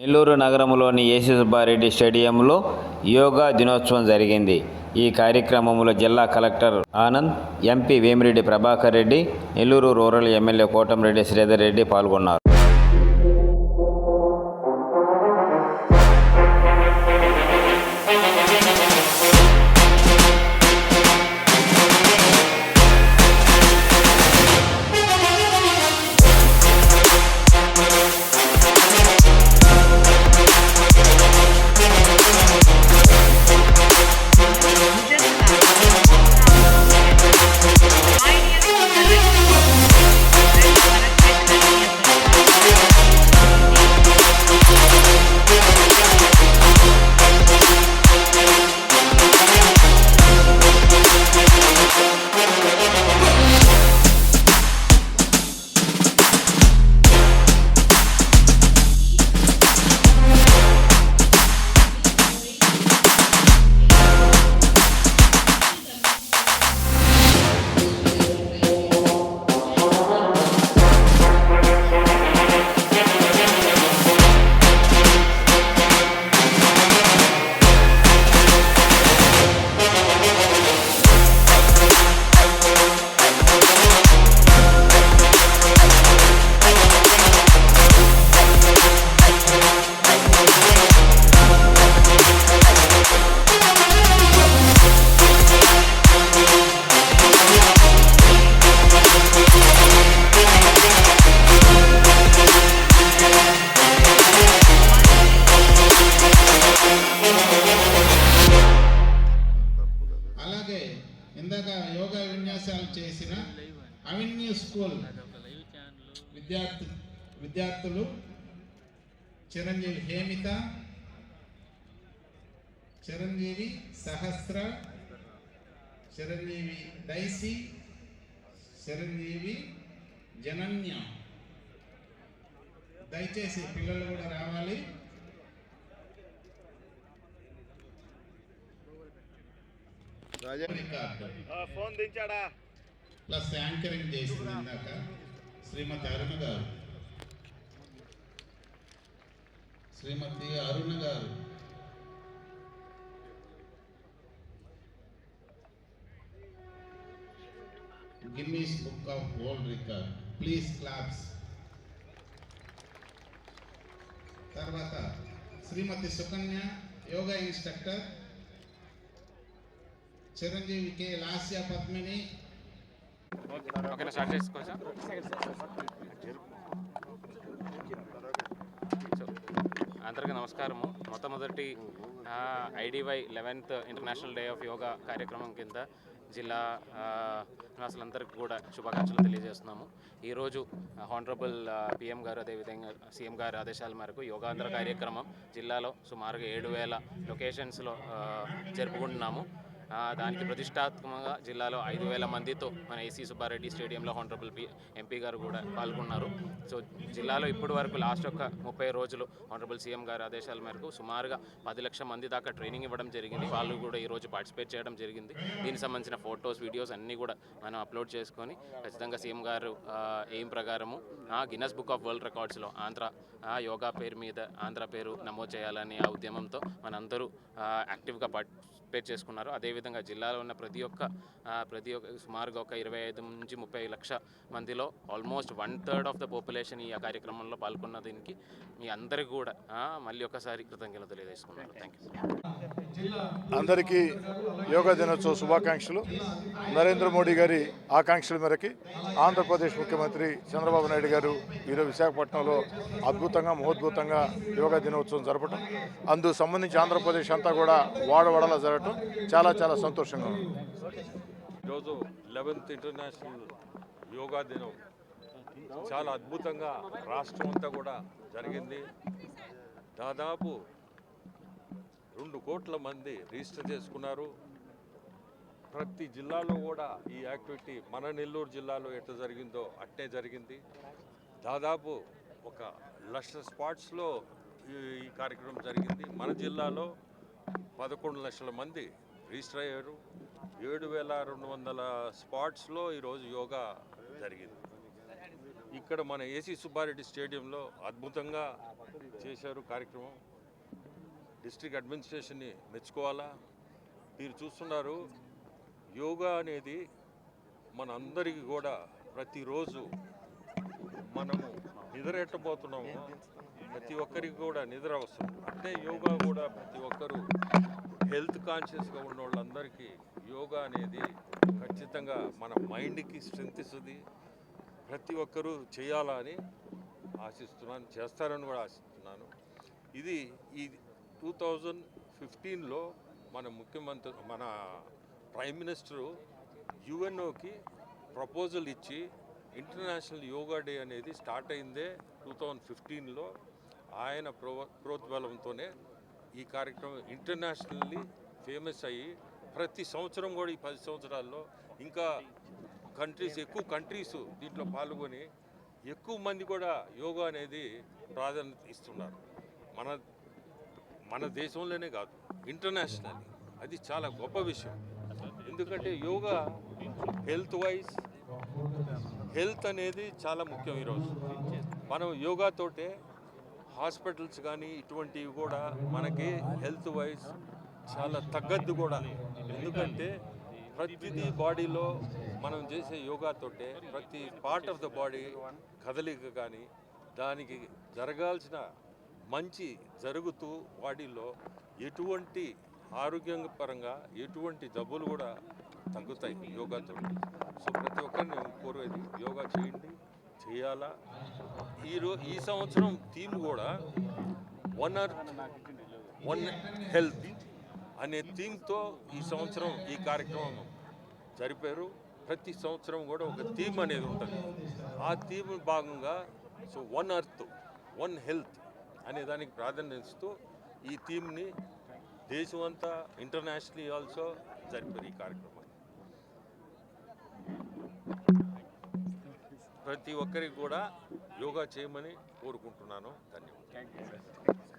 నెల్లూరు నగరంలోని ఏసీ సుబ్బారెడ్డి స్టేడియంలో యోగా దినోత్సవం జరిగింది. ఈ కార్యక్రమంలో జిల్లా collector Anand MP Vemireddy Prabhakar Reddy Nellore rural MLA Kotamreddy Sridhar Reddy పాల్గొన్నారు. ఇందాక యోగా విన్యాసాలు చేసిన అవెన్యూ స్కూల్ విద్యార్థి విద్యార్థులు చిరంజీవి హేమిత చిరంజీవి సహస్ర చిరంజీవి డైసీ చిరంజీవి జనన్య. దయచేసి పిల్లలు కూడా రావాలి. ఫోన్ దించాడా? ప్లస్ యాంకరింగ్ చేసింది ఇందాక శ్రీమతి అరుణ గారు. శ్రీమతి అరుణ గారు. Guinness book of world record. Please claps. తర్వాత Shrimati Sukanya yoga instructor. Chiranjeevi K Lasya Padmini. Start అందరికీ నమస్కారము. మొట్టమొదటి IDY eleventh international day of yoga కార్యక్రమం కింద జిల్లా నివాసులందరికీ కూడా శుభాకాంక్షలు తెలియజేస్తున్నాము. ఈరోజు హానరబుల్ పిఎం గారు అదేవిధంగా సీఎం గారి ఆదేశాల మేరకు యోగాంధ్ర కార్యక్రమం జిల్లాలో సుమారుగా ఏడు వేల లొకేషన్స్లో జరుపుకుంటున్నాము. దానికి ప్రతిష్టాత్మకంగా జిల్లాలో ఐదు వేల మందితో మన ఏసీ సుబ్బారెడ్డి స్టేడియంలో హానరబుల్ ఎంపీ గారు కూడా పాల్గొన్నారు. సో జిల్లాలో ఇప్పటి వరకు లాస్ట్ ఒక ముప్పై రోజులు హానరబుల్ సీఎం గారి ఆదేశాల మేరకు సుమారుగా పది లక్షల మంది దాకా ట్రైనింగ్ ఇవ్వడం జరిగింది. వాళ్ళు కూడా ఈరోజు పార్టిసిపేట్ చేయడం జరిగింది. దీనికి సంబంధించిన ఫొటోస్ వీడియోస్ అన్నీ కూడా మనం అప్లోడ్ చేసుకొని ఖచ్చితంగా సీఎం గారు ఎయిమ్ ప్రకారము ఆ గిన్నెస్ బుక్ ఆఫ్ వరల్డ్ రికార్డ్స్లో ఆంధ్ర ఆ, యోగా పేరు మీద ఆంధ్ర పేరు నమోదు చేయాలని ఆ ఉద్యమంతో మనందరూ యాక్టివ్గా యాక్టివ్గా పార్టిసిపేట్ చేసుకున్నారు. అదేవిధంగా జిల్లాలో ఉన్న ప్రతి ఒక్క ప్రతి ఒక్క సుమారుగా ఒక ఇరవై ఐదు నుంచి ముప్పై లక్ష మందిలో almost one third of the population ఈ కార్యక్రమంలో పాల్గొన్న దీనికి మీ అందరికీ కూడా మళ్ళీ ఒకసారి కృతజ్ఞతలు తెలియజేసుకున్నారు. థ్యాంక్ యూ అందరికీ యోగా దినోత్సవ శుభాకాంక్షలు. నరేంద్ర మోడీ గారి ఆకాంక్షల మేరకి ఆంధ్రప్రదేశ్ ముఖ్యమంత్రి చంద్రబాబు నాయుడు గారు ఈరోజు విశాఖపట్నంలో అద్భుతంగా మహోద్భుతంగా యోగా దినోత్సవం జరపడం అందుకు సంబంధించి ఆంధ్రప్రదేశ్ అంతా కూడా వాడవాడలా జరగటం చాలా చాలా సంతోషంగా ఉంది. ఈరోజు లెవెన్త్ ఇంటర్నేషనల్ యోగా దినం. చాలా అద్భుతంగా రాష్ట్రం అంతా కూడా జరిగింది. దాదాపు రెండు కోట్ల మంది రిజిస్టర్ చేసుకున్నారు. ప్రతి జిల్లాలో కూడా ఈ యాక్టివిటీ మన నెల్లూరు జిల్లాలో ఎట్లా జరిగిందో అట్టే జరిగింది. దాదాపు ఒక లక్ష స్పాట్స్లో ఈ ఈ కార్యక్రమం జరిగింది. మన జిల్లాలో పదకొండు లక్షల మంది రిజిస్టర్ అయ్యారు. ఏడు వేల రెండు వందల స్పాట్స్లో ఈరోజు యోగా జరిగింది. ఇక్కడ మన ఏసీ సుబ్బారెడ్డి స్టేడియంలో అద్భుతంగా చేశారు కార్యక్రమం. డిస్ట్రిక్ట్ అడ్మినిస్ట్రేషన్ని మెచ్చుకోవాలా? మీరు చూస్తున్నారు యోగా అనేది మన అందరికీ కూడా ప్రతిరోజు మనము నిద్ర ఎట్టబోతున్నాము ప్రతి ఒక్కరికి కూడా నిద్ర అవసరం అంటే యోగా కూడా ప్రతి ఒక్కరూ హెల్త్ కాన్షియస్గా ఉన్న వాళ్ళందరికీ యోగా అనేది ఖచ్చితంగా మన మైండ్కి స్ట్రెంత్ ఇస్తుంది. ప్రతి ఒక్కరూ చేయాలా అని ఆశిస్తున్నాను చేస్తారని కూడా ఆశిస్తున్నాను. ఇది ఈ టూ థౌజండ్ ఫిఫ్టీన్లో మన ముఖ్యమంత్రి మన ప్రైమ్ మినిస్టరు యుఎన్ఓకి ప్రపోజల్ ఇచ్చి ఇంటర్నేషనల్ యోగా డే అనేది స్టార్ట్ అయిందే టూ థౌజండ్ ఫిఫ్టీన్లో ఆయన ప్రో ప్రోద్బలంతోనే ఈ కార్యక్రమం ఇంటర్నేషనల్లీ ఫేమస్ అయ్యి ప్రతి సంవత్సరం కూడా ఈ పది సంవత్సరాల్లో ఇంకా కంట్రీస్ ఎక్కువ కంట్రీస్ దీంట్లో పాల్గొని ఎక్కువ మంది కూడా యోగా అనేది ప్రాధాన్యత ఇస్తున్నారు. మన మన దేశంలోనే కాదు ఇంటర్నేషనల్ అది చాలా గొప్ప విషయం. ఎందుకంటే యోగా హెల్త్ వైజ్ హెల్త్ అనేది చాలా ముఖ్యం ఈరోజు. మనం యోగాతోటే హాస్పిటల్స్ కానీ ఇటువంటివి కూడా మనకి హెల్త్ వైజ్ చాలా తగ్గద్దు కూడా. ఎందుకంటే ప్రతిదీ బాడీలో మనం చేసే యోగాతోటే ప్రతి పార్ట్ ఆఫ్ ద బాడీ కదలిక కానీ దానికి జరగాల్సిన మంచి జరుగుతూ బాడీలో ఎటువంటి ఆరోగ్యపరంగా ఎటువంటి జబ్బులు కూడా తగ్గుతాయి యోగాతో సో ప్రతి ఒక్కరిని కోరేది యోగా చేయండి చేయాలా? ఈరో ఈ సంవత్సరం థీమ్ కూడా వన్ అర్త్ వన్ హెల్త్ అనే థీమ్తో ఈ సంవత్సరం ఈ కార్యక్రమం జరిపారు. ప్రతి సంవత్సరం కూడా ఒక థీమ్ అనేది ఉంటుంది. ఆ థీమ్ భాగంగా so one earth one health అనే దానికి ప్రాధాన్యత ఇస్తూ ఈ థీమ్ని దేశం అంతా ఇంటర్నేషనలీ ఆల్సో జరిపారు ఈ కార్యక్రమాన్ని ప్రతి ఒక్కరికి కూడా యోగా చేయమని కోరుకుంటున్నాను. ధన్యవాదాలు.